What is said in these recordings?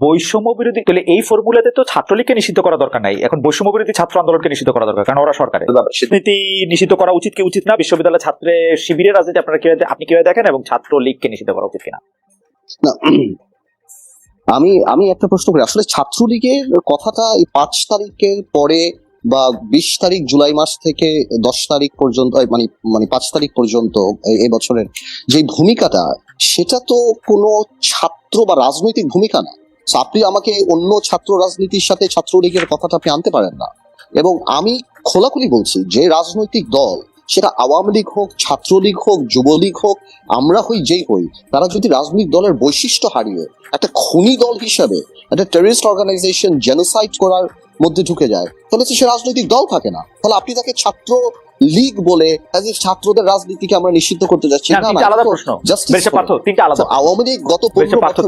বৈষম্য বিরোধী তাহলে এই ফর্মুলাতে তো ছাত্রলীগকে নিষিদ্ধ করা দরকার নাই। এখন বৈষম্য বিরোধী ছাত্র আন্দোলনকে নিষিদ্ধ করা দরকার কারণ ওরা সরকারে রাজনীতি নিষিদ্ধ করা উচিত কি উচিত না? বিশ্ববিদ্যালয় ছাত্রের শিবিরের রাজনীতি আপনারা কীভাবে আপনি কীভাবে দেখেন এবং ছাত্রলীগকে নিষিদ্ধ করা উচিত কিনা? না আমি আমি একটা প্রশ্ন করি। আসলে ছাত্রলীগের কথাটা এই পাঁচ তারিখের পরে বা বিশ তারিখ জুলাই মাস থেকে দশ তারিখ পর্যন্ত মানে মানে পাঁচ তারিখ পর্যন্ত এই- বছরের যে ভূমিকাটা সেটা তো কোনো ছাত্র বা রাজনৈতিক ভূমিকা না। আপনি আমাকে অন্য ছাত্র রাজনীতির সাথে ছাত্রলীগের কথাটা আপনি আনতে পারেন না। এবং আমি খোলাখুলি বলছি, যে রাজনৈতিক দল, সেটা আওয়ামী লীগ হোক, ছাত্রলীগ হোক, যুবলীগ হোক, আমরা হই যেই হই, তারা যদি রাজনৈতিক দলের বৈশিষ্ট্য হারিয়ে একটা খুনি দল হিসাবে একটা টেরিস্ট অর্গানাইজেশন জেনোসাইড করার মধ্যে ঢুকে যায়, তাহলে সে রাজনৈতিক দল থাকে না। তাহলে আপনি তাকে ছাত্র লীগ বলে ছাত্রদের রাজনীতিকে আমরা নিষিদ্ধ করতে যাচ্ছি। না, আলাদা প্রশ্ন। তিনটা আলাদা আওয়ামী লীগ গত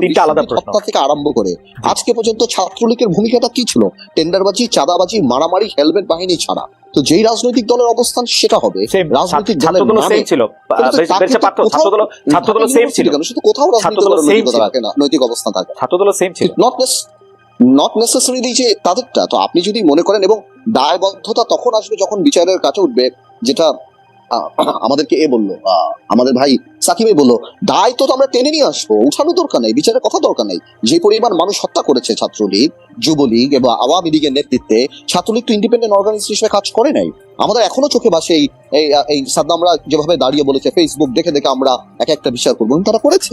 তিনটা আলাদা প্রশ্ন। থেকে আরম্ভ করে। আজকে পর্যন্ত ছাত্রলীগের ভূমিকাটা কি ছিল? টেন্ডারবাজি চাঁদাবাজি মারামারি হেলমেট বাহিনী ছাড়া। তো যেই রাজনৈতিক দলের অবস্থান সেটা হবে। রাজনৈতিক দলের দল সেম ছিল। ছাত্র দল সেম ছিল। শুধু কোথাও রাজনৈতিক ছাত্রদল দলের ছিল। না নৈতিক অবস্থান থাকে ছাত্র দল সেম ছিল নট নট নেসেসারিলি যে তাদেরটা। তো আপনি যদি মনে করেন এবং দায়বদ্ধতা তখন আসবে যখন বিচারের কাছে উঠবে যেটা আমাদেরকে এ বলল আমাদের ভাই সাকিবে বলল, দায় তো আমরা টেনে নিয়ে আসব উঠানো দরকার নেই, বিচারের কথা দরকার নেই। যে পরিমাণ মানুষ হত্যা করেছে ছাত্রলীগ, যুবলীগ এবং আওয়ামী লীগের নেতৃত্বে, ছাত্রলীগ তো ইন্ডিপেন্ডেন্ট অর্গানাইজেশন হিসেবে কাজ করে নাই। আমাদের এখনও চোখে বাসে এই এই সাদ্দামরা যেভাবে দাঁড়িয়ে বলেছে ফেসবুক দেখে দেখে আমরা এক একটা বিচার করব। তারা করেছে?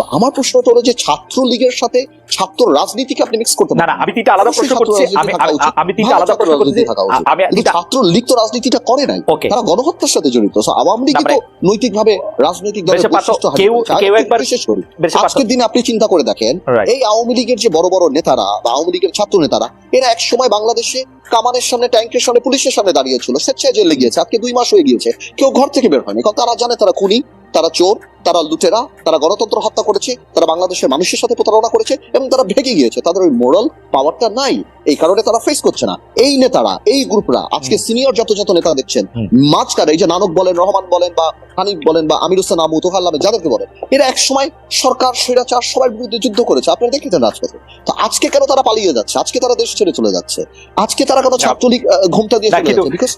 তো আমার প্রশ্নটা হলো যে ছাত্রলীগের সাথে ছাত্র রাজনীতিকে আপনি মিক্স করতে না না আমি তিনটা আলাদা প্রশ্ন করছি। আমি আমি- তিনটা আলাদা প্রশ্ন করছি। আমি কিন্তু তিনটা ছাত্রলীগ তো রাজনীতিটা করে নাই। তারা গণহত্যার সাথে জড়িত। So, আওয়ামী লীগ তো নৈতিকভাবে রাজনৈতিক দলের বৈশিষ্ট্য কেউ- কেউ একবার- বিশেষ করি আজকের দিনে আপনি চিন্তা করে দেখেন এই আওয়ামী লীগের যে বড় বড় নেতারা বা আওয়ামী লীগের ছাত্র নেতারা এরা এক সময় বাংলাদেশে কামানের সামনে ট্যাঙ্কের সামনে পুলিশের সামনে দাঁড়িয়েছিল স্বেচ্ছায় জেলে গিয়েছে। আজকে দুই মাস হয়ে গিয়েছে। কেউ ঘর থেকে বের হয়নি। কারণ তারা জানে তারা খুনি। তারা চোর তারা লুটেরা তারা গণতন্ত্র হত্যা করেছে তারা বাংলাদেশের মানুষের সাথে প্রতারণা করেছে এবং তারা ভেগে গিয়েছে। তাদের ওই মোরাল পাওয়ারটা নাই। এই কারণে তারা ফেস করছে না। এই নেতারা এই গ্রুপরা আজকে সিনিয়র যত যত নেতা দেখছেন মাঝখানে এই যে নানক বলেন রহমান বলেন বা হানিফ বলেন বা আমির হোসেন আবু তোহাল নামে যাদেরকে বলেন এরা এক সময় সরকার স্বৈরাচার সবার বিরুদ্ধে যুদ্ধ করেছে। আপনারা দেখেছেন রাজপথে। তো আজকে কেন তারা পালিয়ে যাচ্ছে? আজকে তারা দেশ ছেড়ে চলে যাচ্ছে। আজকে তারা কেন ছাত্রলীগ ঘুমটা দিয়ে চলে যাচ্ছে।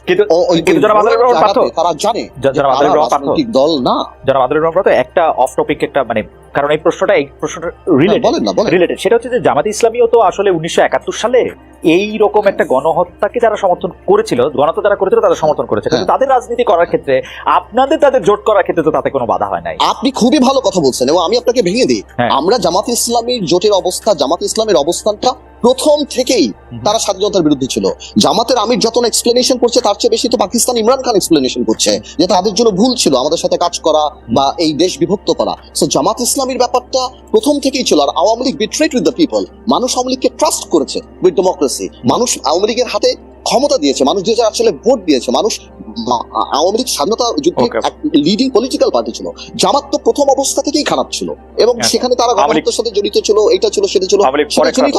তারা জানে রাজনৈতিক দল না। যারা আমাদের একটা অফ টপিক একটা মানে কারণ এই প্রশ্নটা এই প্রশ্নটা রিলেটেড সেটা হচ্ছে যে জামাত ইসলামীও তো আসলে উনিশশো একাত্তর সালে এই রকম একটা গণহত্যাকে যারা সমর্থন করেছিল গণহত্যা যারা করেছিল তাদের সমর্থন করেছে কিন্তু হ্যাঁ। তাদের রাজনীতি করার ক্ষেত্রে আপনাদের তাদের জোট করার ক্ষেত্রে তো তাতে কোনো বাধা হয় নাই আপনি খুবই ভালো কথা বলছেন এবং আমি আপনাকে ভেঙে দিই হ্যাঁ। আমরা জামাত ইসলামীর জোটের অবস্থা জামাত ইসলামের অবস্থানটা প্রথম থেকেই তারা স্বাধীনতার বিরুদ্ধে ছিল। জামাতের আমির যতন এক্সপ্লেনেশন করছে তার চেয়ে বেশি তো পাকিস্তান ইমরান খান এক্সপ্লেনেশন করছে যে তাদের জন্য ভুল ছিল আমাদের সাথে কাজ করা বা এই দেশ বিভক্ত করা। সো জামাত ইসলামীর ব্যাপারটা প্রথম থেকেই ছিল আর Awami League betrayed with the people মানুষ আওয়ামী লীগকে ট্রাস্ট করেছে উইথ ডেমোক্রেসি মানুষ আওয়ামী লীগের হাতে ক্ষমতা দিয়েছে মানুষ যে আসলে ভোট দিয়েছে মানুষ আওয়ামী লীগ স্বাধীনতা যুদ্ধে. লিডিং পলিটিক্যাল পার্টি ছিল। জামাত তো প্রথম অবস্থা থেকেই খারাপ ছিল। এবং। সেখানে তারা গণতন্ত্রের সাথে জড়িত ছিল এটা ছিল সেটা ছিল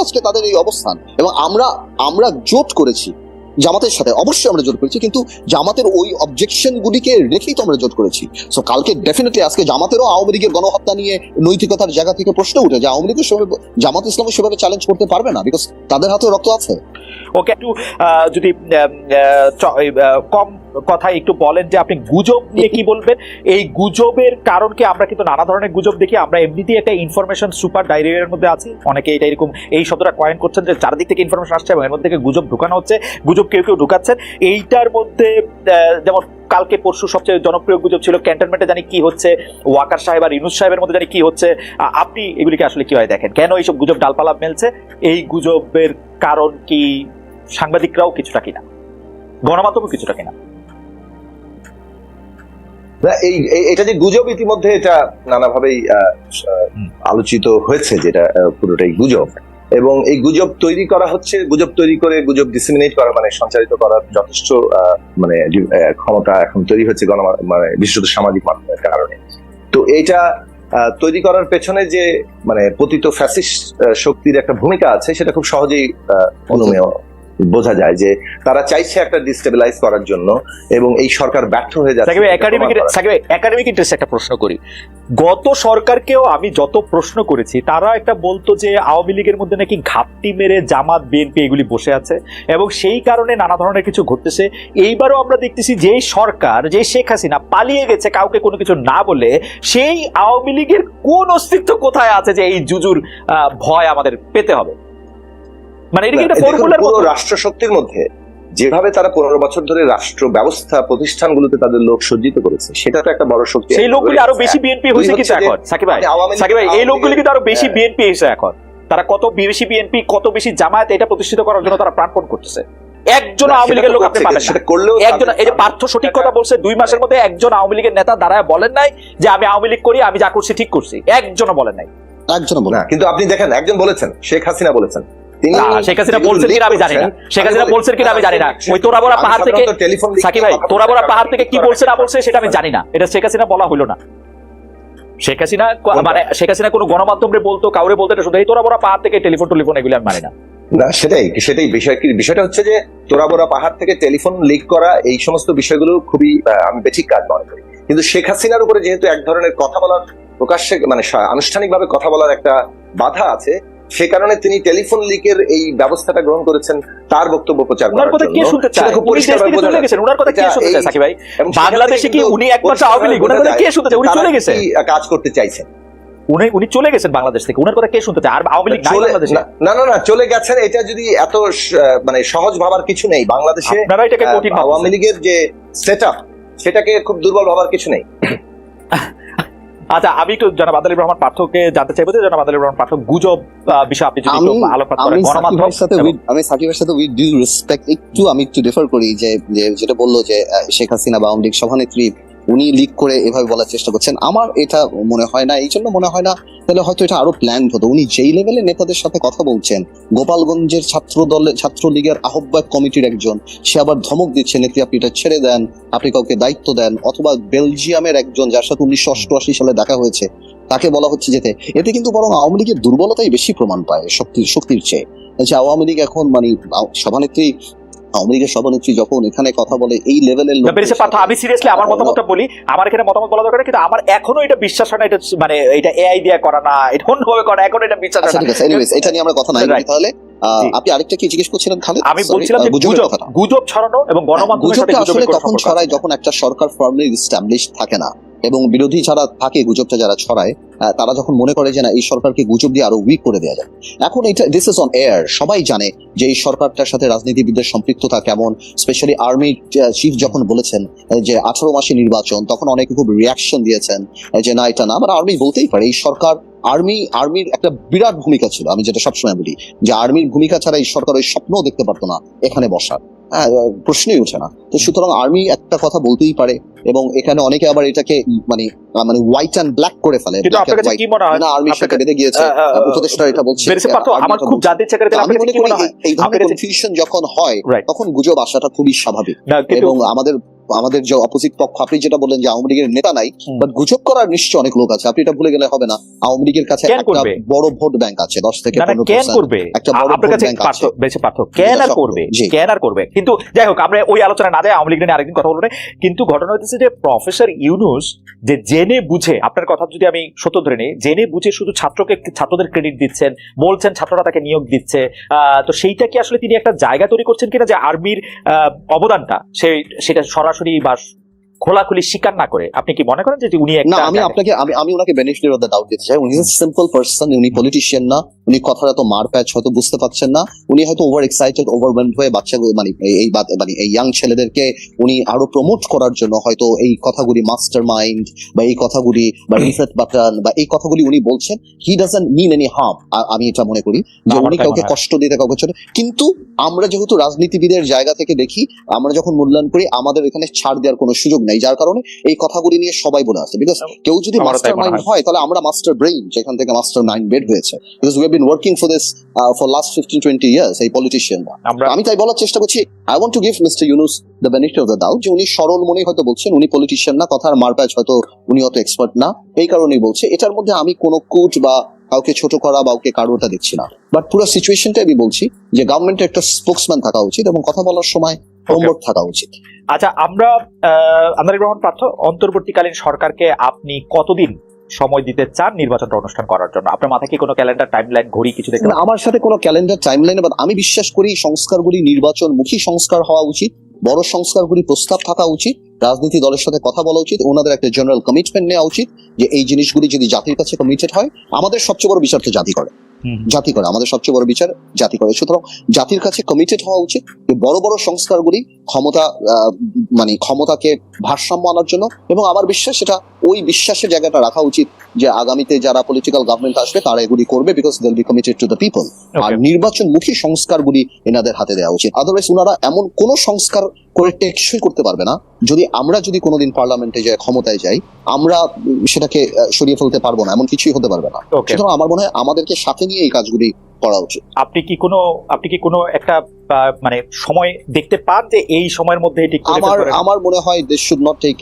আজকে তাদের এই অবস্থান। এবং আমরা আমরা জোট করেছি জামাতের সাথে অবশ্যই আমরা জোট করেছি কিন্তু জামাতের ওই অবজেকশন গুলিকে রেখেই তো আমরা জোট করেছি। সো কালকে ডেফিনেটলি আজকে জামাতেরও আওয়ামী লীগের গণহত্যা নিয়ে নৈতিকতার জায়গা থেকে প্রশ্ন উঠে যে আওয়ামী লীগের সেভাবে জামাত ইসলাম সেভাবে চ্যালেঞ্জ করতে পারবে না বিকজ তাদের হাতে রক্ত আছে। ওকে, একটু যদি কম কথায় একটু বলেন যে আপনি গুজব নিয়ে কি বলবেন? এই গুজবের কারণ কি আমরা কিন্তু নানা ধরনের গুজব দেখি, আমরা এমনিতেই একটা ইনফরমেশন সুপার ডায়রিয়ার মধ্যে আছি। অনেকে এটা এরকম, এই শব্দটা কয়েন করছেন যে চারদিক থেকে ইনফরমেশন আসছে এবং এর মধ্যে থেকে গুজব ঢুকানো হচ্ছে, গুজব কেউ কেউ ঢুকাচ্ছেন। এইটার মধ্যে যেমন কালকে পরশু সবচেয়ে জনপ্রিয় গুজব ছিল ক্যান্টনমেন্টে জানি কি হচ্ছে। ওয়াকার সাহেব আর ইনুস সাহেবের মধ্যে জানি কি হচ্ছে। আপনি এগুলিকে আসলে কীভাবে দেখেন? কেন এইসব গুজব ডালপালা মেলছে? এই গুজবের কারণ কি সাংবাদিকরাও কিছুটা কিনা? গণমাধ্যমও কিছুটা কিনা? এই এটা যে গুজব ইতিমধ্যে এটা নানাভাবেই আলোচিত হয়েছে যেটা পুরোটাই গুজব। এবং এই গুজব তৈরি করা হচ্ছে গুজব তৈরি করে গুজব ডিসিমিনেট করা মানে সঞ্চারিত করার যথেষ্ট মানে ক্ষমতা এখন তৈরি হচ্ছে গণ মানে বিশেষত সামাজিক মাধ্যমের কারণে। তো আহ, তৈরি করার পেছনে যে মানে পতিত ফ্যাসিস্ট শক্তির একটা ভূমিকা আছে সেটা খুব সহজেই অনুমেয় বোঝা যায় যে তারা চাইছে একটা ডিস্টেবিলাইজ করার জন্য এবং এই সরকার ব্যর্থ হয়ে যাচ্ছে Shakib academic Shakib academic interest একটা প্রশ্ন করি। গত সরকারকেও আমি যত প্রশ্ন করেছি তারা একটা বলতো যে আওয়ামী লীগের মধ্যে নাকি ঘাপটি মেরে জামাত বিএনপি এগুলি বসে আছে এবং সেই কারণে নানা ধরনের কিছু ঘটতেছে। এইবারও আমরা দেখতেছি যে সরকার যে শেখ হাসিনা পালিয়ে গেছে কাউকে কোনো কিছু না বলে সেই আওয়ামী লীগের কোন অস্তিত্ব কোথায় আছে যে এই জুজুর আহ, ভয় আমাদের পেতে হবে? মানে এটা একটা ফর্মুলার পুরো রাষ্ট্র শক্তির মধ্যে যেভাবে তারা পনেরো বছর ধরে রাষ্ট্র ব্যবস্থা প্রতিষ্ঠানগুলোতে তাদের লোক সজ্জিত করেছে সেটা তো একটা বড় শক্তি সেই লোকগুলি আরও বেশি বিএনপি হয়েছে কিন্তু এখন সাকিব ভাই। মানে সাকিব ভাই এই লোকগুলি কিন্তু আরও বেশি হ্যাঁ। বিএনপি হয়েছে এখন। তারা কত বেশি বিএনপি কত বেশি জামায়াত এটা প্রতিষ্ঠিত করার জন্য তারা প্রাণপণ করতেছে। একজন আওয়ামী লীগের লোক আপনি পাবেন সেটা করলেও একজন এই যে পার্থ সঠিক কথা বলছে দুই মাসের মধ্যে একজন আওয়ামী লীগের নেতা দাঁড়ায় বলেন নাই যে আমি আওয়ামী লীগ করি আমি যা করছি ঠিক করছি। একজনও বলেন নাই। একজন বলুন না কিন্তু আপনি দেখেন একজন বলেছেন শেখ হাসিনা বলেছেন। শেখ হাসিনা বলছেন কিনা আমি জানি না। শেখ হাসিনা বলছেন কিনা আমি জানি না। ওই তোরাবরা পাহাড় থেকে টেলিফোন leak সাকিব ভাই তোরাবরা পাহাড় থেকে কি বলছে না বলছে সেটা আমি জানি না। এটা শেখ হাসিনা বলা হলো না। শেখ হাসিনা মানে শেখ হাসিনা কোনো গণমাধ্যমে বলতো কাউরে বলতো এটা শুধু এই তোরাবরা পাহাড় থেকে টেলিফোন টেলিফোন এগুলো আমি মানি না। না সেটাই সেটাই বিষয় কি বিষয়টা হচ্ছে যে তোরাবোরা পাহাড় থেকে টেলিফোন লিক করা এই সমস্ত বিষয়গুলো খুবই আমি বেঠিক কাজ মনে করি। কিন্তু শেখ হাসিনার উপরে যেহেতু এক ধরনের কথা বলার প্রকাশ্যে মানে আনুষ্ঠানিকভাবে কথা বলার একটা বাধা আছে সে কারণে তিনি টেলিফোন লিকের এই ব্যবস্থাটা গ্রহণ করেছেন তার বক্তব্য প্রচার করার কথা কে শুনতে চায়? খুব উনি দেশ বোঝা চলে ওনার কথা কে শুনতে চায় সাকিব ভাই? বাংলাদেশে কি উনি এক আওয়ামী লীগ? ওনার কথা কে শুনতে চায়? উনি চলে গেছে কাজ করতে চাইছেন উনি উনি চলে গেছেন বাংলাদেশ থেকে। ওনার কথা কে শুনতে চায়? আর আওয়ামী লীগ চলে- বাংলাদেশে? না- না না চলে গেছেন। এটা যদি এত মানে সহজ ভাবার কিছু নেই বাংলাদেশে আপনারা এটাকে কঠিন আওয়ামী লীগের যে সেট সেটাকে খুব দুর্বল ভাবার কিছু নেই। আচ্ছা আমি একটু জনাব আদালিব রহমান পাঠককে জানতে চাইব যে জনাব আদালিব রহমান পাঠক গুজব বিষয়ে আপনি যদি আলোকপাত করেন গণমাধ্যম সাথে আমি সাকিবের সাথে উইথ ডিউ রেসপেক্ট একটু আমি একটু ডিফার করি যে যেটা বলল যে শেখ হাসিনা বা আওয়ামী লীগ সভানেত্রী উনি লিক করে এভাবে বলার চেষ্টা করছেন। আমার এটা মনে হয় না, এই জন্য মনে হয় না, তাহলে হয়তো এটা আরও প্ল্যান হতো। উনি যেই লেভেলে নেতাদের সাথে কথা বলছেন, গোপালগঞ্জের ছাত্র দলে ছাত্র লীগের আহ্বায়ক কমিটির একজন, সে আবার ধমক দিচ্ছে, নেত্রী, আপনি এটা ছেড়ে দেন, আপনি কাউকে দায়িত্ব দেন। অথবা বেলজিয়ামের একজন, যার সাথে উনিশশো অষ্টআশি সালে দেখা হয়েছে, তাকে বলা হচ্ছে যেতে। এতে কিন্তু বরং আওয়ামী লীগের দুর্বলতাই বেশি প্রমাণ পায় শক্তির শক্তির চেয়ে। আওয়ামী লীগ এখন মানে সভানেত্রী আওয়ামী লীগের সভানেত্রী যখন এখানে কথা বলে এই লেভেলের আমি সিরিয়াসলি আমার মতামতটা বলি। আমার এখানে মতামত বলা দরকার কিন্তু আমার এখনও এটা বিশ্বাস হয় না এটা মানে এটা এআই দিয়ে করা না এটা অন্যভাবে করা এখন এটা বিশ্বাস আচ্ছা হয় না। আছে এনিওয়েজ এটা নিয়ে আমরা কথা নাই. তাহলে আপনি আরেকটা কি জিজ্ঞেস করছিলেন খালেদ আমি বলছিলাম যে গুজব। গুজব ছড়ানো এবং গণমাধ্যমের সাথে গুজবের আসলে তখন ছড়ায় যখন একটা সরকার ফার্মলি স্ট্যাবলিশ থাকে না। এবং বিরোধী যারা থাকে, গুজবটা যারা ছড়ায় তারা যখন মনে করে যে না, এই সরকারকে গুজব দিয়ে আরও উইক করে দেওয়া যায় এখন এটা দিস ইজ অন এয়ার সবাই জানে যে এই সরকারটার সাথে রাজনীতিবিদদের সম্পৃক্ততা কেমন স্পেশালি আর্মি চিফ যখন বলেছেন যে আঠারো মাসে নির্বাচন, তখন অনেকে খুব রিয়াকশন দিয়েছেন যে না, এটা না আবার আর্মি বলতেই পারে। এই সরকার আর্মি আর্মির একটা বিরাট ভূমিকা ছিল, আমি যেটা সবসময় বলি, যে আর্মির ভূমিকা ছাড়া এই সরকার ওই স্বপ্নও দেখতে পারতো না, এখানে বসার। হ্যাঁ, প্রশ্নই উঠে না। তো সুতরাং আর্মি একটা কথা বলতেই পারে এবং এখানে অনেকে আবার এটাকে মানে মানে হোয়াইট অ্যান্ড ব্ল্যাক করে ফেলে। কি মনে হয়? না আর্মি সেটা বেঁধে গিয়েছে। আহ, আহ, উপদেষ্টা এটা বলছে। আর্মি আমার এটা খুব জানতে ইচ্ছা করে আমি মনে করি এই- এই ধরনের কনফিউশন যখন হয় তখন গুজব আসাটা খুবই স্বাভাবিক। এবং আমাদের আমাদের যে অপোজিট পক্ষ আপনি যেটা বললেন যে আওয়ামী লীগের নেতা নাই বাট গুজব করার নিশ্চয় অনেক লোক আছে। আপনি এটা ভুলে গেলে হবে না। আওয়ামী লীগের কাছে একটা বড় ভোট ব্যাংক আছে দশ থেকে না না পনেরো কেন করবে? একটা বড় ভোট ব্যাংক আছে। বেশি পার্থ কেন আর করবে। কেন আর করবে? কিন্তু যাই হোক আমরা ওই আলোচনা না যায় আওয়ামী লীগ নিয়ে আরেকদিন কথা বলব কিন্তু ঘটনা হচ্ছে যে প্রফেসর ইউনুস যে জেনে বুঝে আপনার কথা যদি আমি সত্য ধরে নিই জেনে বুঝে শুধু ছাত্রকে ছাত্রদের ক্রেডিট দিচ্ছেন বলছেন ছাত্ররা তাকে নিয়োগ দিচ্ছে আহ, তো সেইটা কি আসলে তিনি একটা জায়গা তৈরি করছেন কিনা যে আর্মির আহ, অবদানটা? সেই সেটা সরাসরি বা খোলাখুলি স্বীকার না করে আপনি কি মনে করেন যে উনি না একটা আমি আপনাকে আমি আমি ওনাকে বেনিফিট অফ দ্য ডাউট দিতে চাই। উনি সিম্পল পার্সন উনি পলিটিশিয়ান না উনি কথাটা তো মার প্যাচ হয়তো বুঝতে পারছেন না উনি হয়তো ওভার এক্সাইটেড ওভারওয়েলড হয়ে বাচ্চা মানে এই- বাত- মানে এই ইয়াং ছেলেদেরকে উনি আরও প্রমোট করার জন্য হয়তো এই কথাগুলি মাস্টার মাইন্ড বা এই কথাগুলি বা রিসেট বাটন বা এই কথাগুলি উনি বলছেন he doesn't mean any harm আমি এটা মনে করি যে উনি কাউকে কষ্ট দিতে কাউকে ছোট কিন্তু আমরা যেহেতু রাজনীতিবিদের জায়গা থেকে দেখি আমরা যখন মূল্যায়ন করি আমাদের এখানে ছাড় দেওয়ার কোনো সুযোগ নেই। যার কারণে এই কথাগুলি নিয়ে সবাই বলে আসে বিকজ কেউ যদি মাস্টার মনে মাইন্ড হয়। হয় তাহলে আমরা মাস্টার ব্রেইন যেখান থেকে মাস্টার মাইন্ড বের হয়েছে। Because we been working for this for last fifteen twenty years এই পলিটিশিয়ানরা আমি তাই বলার চেষ্টা করছি I want to give mister Yunus the benefit of the doubt যে উনি সরল মনে হয়তো বলছেন উনি পলিটিশিয়ান না কথার মারপ্যাচ হয়তো উনি অত এক্সপার্ট না। এই কারণেই বলছে এটার মধ্যে আমি কোনো কুট বা কাউকে ছোট করা বা কাউকে কারোটা দেখছি না। বাট পুরো সিচুয়েশনটা আমি বলছি যে গভর্নমেন্টের একটা স্পোক্সম্যান থাকা উচিত এবং কথা বলার সময় হোমওয়ার্ক থাকা উচিত। আচ্ছা আমরা আন্দারি গ্রহণ পার্থ অন্তর্বর্তীকালীন সরকারকে আপনি কতদিন সময় দিতে চান নির্বাচনটা অনুষ্ঠান করার জন্য? আপনার মাথায় কি কোনো ক্যালেন্ডার টাইমলাইন ঘড়ি কিছু দেখতে আমার সাথে কোনো ক্যালেন্ডার টাইমলাইন বা আমি বিশ্বাস করি সংস্কারগুলি নির্বাচনমুখী সংস্কার হওয়া উচিত বড় সংস্কারগুলি প্রস্তাব থাকা উচিত রাজনীতি দলের সাথে কথা বলা উচিত ওনাদের একটা জেনারেল কমিটমেন্ট নেওয়া উচিত যে এই জিনিসগুলি যদি জাতির কাছে কমিটেড হয় আমাদের সবচেয়ে বড় বিচার তো জাতি করে। জাতি করে, আমাদের সবচেয়ে বড় বিচার জাতি করে। সুতরাং জাতির কাছে কমিটেড হওয়া উচিত যে বড় বড় সংস্কারগুলি ক্ষমতা মানে ক্ষমতাকে ভারসাম্য আনার জন্য এবং আমার বিশ্বাস সেটা ওই বিশ্বাসের জায়গাটা রাখা উচিত যে আগামীতে যারা পলিটিক্যাল গভর্নমেন্ট আসবে তারা এগুলি করবে because they'll be committed to the people আর. নির্বাচনমুখী সংস্কারগুলি এনাদের হাতে দেওয়া উচিত। আদারওয়াইজ ওনারা এমন কোন সংস্কার করে টেকসই করতে পারবে না। যদি আমরা যদি কোনোদিন পার্লামেন্টে যাই ক্ষমতায় যাই আমরা সেটাকে সরিয়ে ফেলতে পারব না। এমন কিছুই হতে পারবে না। সুতরাং আমার মনে হয় আমাদেরকে সাথে নিয়ে এই কাজগুলি করা উচিত। আপনি কি কোনো আপনি কি কোনো একটা মানে সময় দেখতে পান যে এই সময়ের মধ্যে এটি আমার আমার মনে হয় this should not take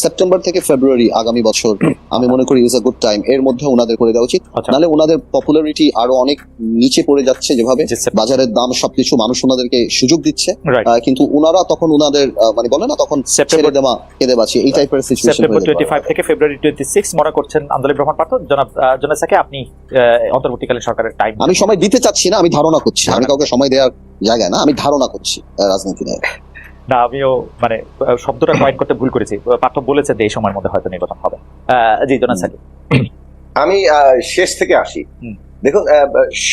September থেকে ফেব্রুয়ারি আগামী বছর আমি মনে করি ইজ আ গুড টাইম এর মধ্যে ওনাদের করে দেওয়া উচিত। আচ্ছা। নাহলে ওনাদের পপুলারিটি আরও অনেক নিচে পড়ে যাচ্ছে যেভাবে। বাজারের দাম সবকিছু মানুষ ওনাদেরকে সুযোগ দিচ্ছে। কিন্তু ওনারা তখন ওনাদের মানে বলে না তখন সেপ্টেম্বর দেওয়া কেঁদে বাঁচি এই টাইপের সিচুয়েশন সেপ্টেম্বর টোয়েন্টি ফাইভ থেকে ফেব্রুয়ারি টোয়েন্টি সিক্স মনে করছেন আন্দোলন ভ্রমণ পার্থ জনাব জোনাসাকে আপনি অন্তর্বর্তীকালীন সরকারের টাইম আমি সময় দিতে চাচ্ছি না আমি ধারণা করছি। আমি কাউকে সময় দেওয়ার জায়গায় না আমি ধারণা করছি রাজনীতি নিয়ে। না আমিও মানে শব্দটা কয়েক করতে ভুল করেছি। পার্থ বলেছে যে এই সময়ের মধ্যে হয়তো নির্বাচন হবে। জি আমি আহ, শেষ থেকে আসি। দেখুন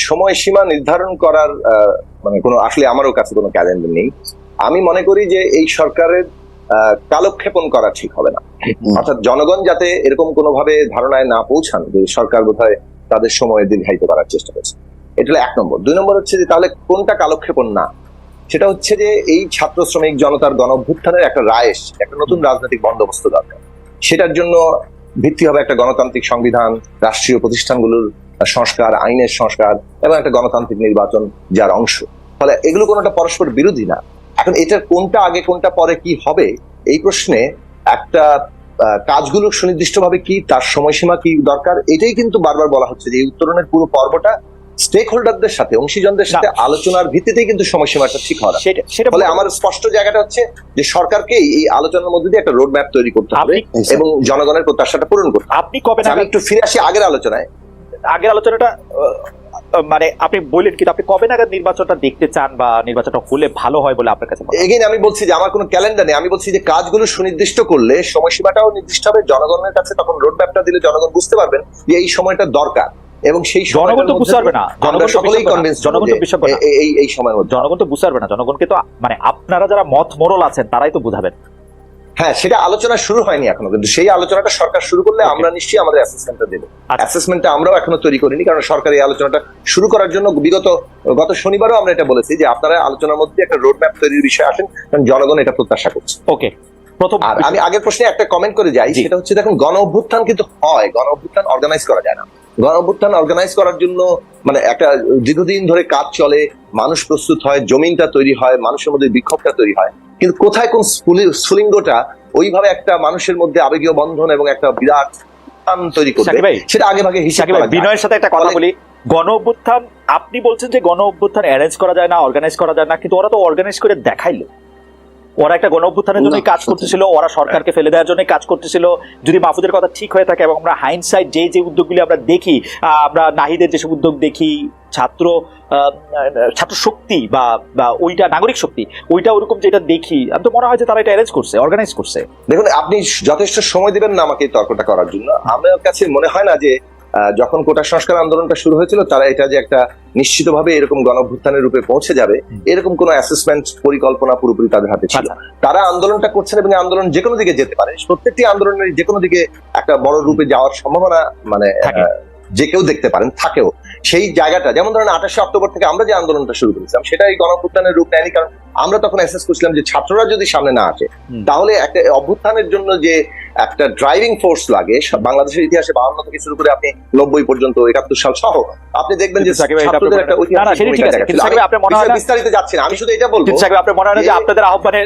সময়সীমা নির্ধারণ করার আহ, মানে কোনো আসলে আমারও কাছে কোনো ক্যালেন্ডার নেই। আমি মনে করি যে এই সরকারের আহ, কালক্ষেপণ করা ঠিক হবে না। অর্থাৎ জনগণ যাতে এরকম কোনোভাবে ধারণায় না পৌঁছান যে সরকার বোধহয় তাদের সময় দীর্ঘায়িত করার চেষ্টা করছে। এটা এক নম্বর। দুই নম্বর হচ্ছে যে তাহলে কোনটা কালক্ষেপণ না? সেটা হচ্ছে যে এই ছাত্র শ্রমিক জনতার গণ অভ্যুত্থানের একটা রায় এসছে, একটা নতুন রাজনৈতিক বন্দোবস্ত দরকার। সেটার জন্য ভিত্তি হবে একটা গণতান্ত্রিক সংবিধান রাষ্ট্রীয় প্রতিষ্ঠানগুলোর সংস্কার আইনের সংস্কার এবং একটা গণতান্ত্রিক নির্বাচন যার অংশ। ফলে এগুলো কোনোটা পরস্পর বিরোধী না। এখন এটার কোনটা আগে কোনটা পরে কি হবে? এই প্রশ্নে একটা কাজগুলো সুনির্দিষ্টভাবে কি তার সময়সীমা কি দরকার? এটাই কিন্তু বারবার বলা হচ্ছে যে এই উত্তরণের পুরো পর্বটা স্টেক হোল্ডারদের সাথে অংশীজনদের সাথে আলোচনার ভিত্তিতেই কিন্তু সময়সীমাটা ঠিক হওয়া সেটা সেটা ফলে আমার স্পষ্ট জায়গাটা হচ্ছে যে সরকারকে এই আলোচনার মধ্যে দিয়ে একটা রোড ম্যাপ তৈরি করতে হবে এবং জনগণের প্রত্যাশাটা পূরণ করতে হবে। আপনি কবে আচ্ছা, আমি একটু ফিরে আসি আগের আলোচনায়। আগের আলোচনাটা মানে আপনি বললেন কিন্তু আপনি কবে নাগাদ নির্বাচনটা দেখতে চান বা নির্বাচনটা হলে ভালো হয় বলে আপনার কাছে এগেইন আমি বলছি যে আমার কোনো ক্যালেন্ডার নেই। আমি বলছি যে কাজগুলো সুনির্দিষ্ট করলে সময়সীমাটাও নির্দিষ্ট হবে। জনগণের কাছে তখন রোড ম্যাপটা দিলে জনগণ বুঝতে পারবেন যে এই সময়টা দরকার। এবং সেই জনগণ তো বুঝতে পারবে না। জনগণ সকলেই। কনভিন্স জনগণ তো বিশ্বাস করবে না। এই এই সময়ের মধ্যে। জনগণ তো বুঝতে পারবে না। জনগণকে তো মানে আপনারা যারা মত মোরল আছেন তারাই তো বুঝাবেন। হ্যাঁ সেটা আলোচনা শুরু হয়নি এখনও কিন্তু সেই আলোচনাটা সরকার শুরু করলে আমরা নিশ্চয়ই আমাদের অ্যাসেসমেন্টটা দেবো। আচ্ছা। অ্যাসেসমেন্টটা আমরাও এখনও তৈরি করিনি কারণ সরকার এই আলোচনাটা শুরু করার জন্য বিগত গত শনিবারও আমরা এটা বলেছি যে আপনারা আলোচনার মধ্যে একটা রোড ম্যাপ তৈরির বিষয়ে আসেন কারণ জনগণ এটা প্রত্যাশা করছে। ওকে প্রথম আর আমি আগের প্রশ্নে একটা কমেন্ট করে যাই। সেটা হচ্ছে দেখুন গণ অভ্যুত্থান কিন্তু হয় গণ অভ্যুত্থান অর্গানাইজ করা যায় না। গণ অভ্যুত্থান অর্গানাইজ করার জন্য মানে একটা দীর্ঘদিন ধরে কাজ চলে মানুষ প্রস্তুত হয় জমিনটা তৈরি হয় মানুষের মধ্যে বিক্ষোভটা তৈরি হয়। কিন্তু কোথায় কোন স্ফুলিঙ্গটা ওইভাবে একটা মানুষের মধ্যে আবেগীয় বন্ধন এবং একটা বিরাট তৈরি করবে ভাই সেটা আগে ভাগে হিসাব সাকিব ভাই করা যায়। বিনয়ের সাথে একটা কথা বলি। গণ অভ্যুত্থান আপনি বলছেন যে গণ অভ্যুত্থান অ্যারেঞ্জ করা যায় না অর্গানাইজ করা যায় না কিন্তু ওরা তো অর্গানাইজ করে দেখাইলো। ওরা একটা গণ অভ্যুত্থানের জন্য কাজ করতেছিল ওরা সরকারকে ফেলে দেওয়ার জন্য কাজ করতেছিল। যদি মাহফুদের কথা ঠিক হয়ে থাকে এবং আমরা হাইন্ডসাইড যে যে উদ্যোগগুলি আমরা দেখি আমরা নাহিদের যেসব উদ্যোগ দেখি ছাত্র ছাত্র শক্তি বা বা ওইটা নাগরিক শক্তি ওইটা ওরকম যেটা দেখি আমি তো মনে হয় যে তারা এটা অ্যারেঞ্জ করছে অর্গানাইজ করছে। দেখুন আপনি যথেষ্ট সময় দিবেন না আমাকে এই তর্কটা করার জন্য। আমার কাছে মনে হয় না যে যখন কোটা সংস্কার আন্দোলনটা শুরু হয়েছিল তারা এটা যে একটা নিশ্চিতভাবে এরকম গণভ্যুত্থানের রূপে পৌঁছে যাবে এরকম কোনো অ্যাসেসমেন্ট পরিকল্পনা পুরোপুরি তাদের হাতে ছিল আচ্ছা। তারা আন্দোলনটা করছেন এবং আন্দোলন যে কোনো দিকে যেতে পারে। প্রত্যেকটি আন্দোলনের যে কোনো দিকে একটা বড় রূপে যাওয়ার সম্ভাবনা মানে যে কেউ দেখতে পারেন থাকেও। সেই জায়গাটা যেমন ধরেন আঠাশে অক্টোবর থেকে আমরা যে আন্দোলনটা শুরু করেছিলাম সেটা এই গণভ্যুত্থানের রূপ নেয়নি কারণ আমরা তখন অ্যাসেস করছিলাম যে ছাত্ররা যদি সামনে না আসে তাহলে একটা অভ্যুত্থানের জন্য যে একটা ড্রাইভিং ফোর্স লাগে বাংলাদেশের ইতিহাসে বাহান্ন থেকে শুরু করে আপনি নব্বই পর্যন্ত একাত্তর সাল সহ আপনি দেখবেন যে ছাত্রদের একটা ঐতিহাসিক বিস্তারিত যাচ্ছি না আমি শুধু এটা বলব। আপনাদের আহ্বানে